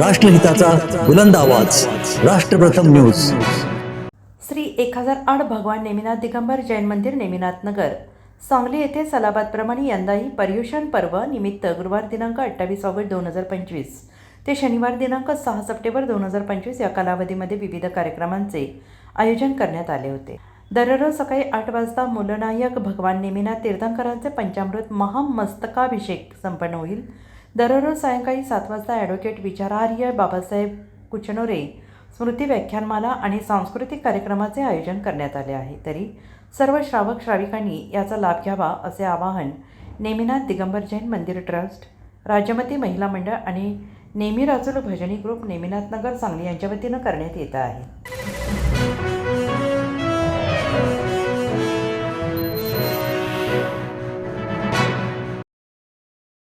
राष्ट्रहिताचा बुलंद आवाज. राष्ट्रप्रथम न्यूज. श्री एक हजार आठ भगवान नेमिनाथ दिगंबर जैन मंदिर नेमिनाथ नगर. सांगली येथे सलाबादप्रमाणे यंदाही पर्युषण पर्व निमित्त गुरुवार दिनांक अठ्ठावीस ऑगस्ट दोन हजार पंचवीस. ते शनिवार दिनांक सहा सप्टेंबर दोन हजार पंचवीस या कालावधीमध्ये विविध कार्यक्रमांचे आयोजन करण्यात आले होते. दररोज सकाळी आठ वाजता मूलनायक भगवान नेमिनाथ तीर्थंकरांचे पंचामृत महामस्तकाभिषेक संपन्न होईल. दररोज सायंकाळी सात वाजता ॲडव्होकेट विचारार्य बाबासाहेब कुचनोरे स्मृती व्याख्यानमाला आणि सांस्कृतिक कार्यक्रमाचे आयोजन करण्यात आले आहे. तरी सर्व श्रावक श्राविकांनी याचा लाभ घ्यावा असे आवाहन नेमिनाथ दिगंबर जैन मंदिर ट्रस्ट राजमती महिला मंडळ आणि नेमी राजूल भजनी ग्रुप नेमिनाथ नगर सांगली यांच्या वतीनं करण्यात येत आहे.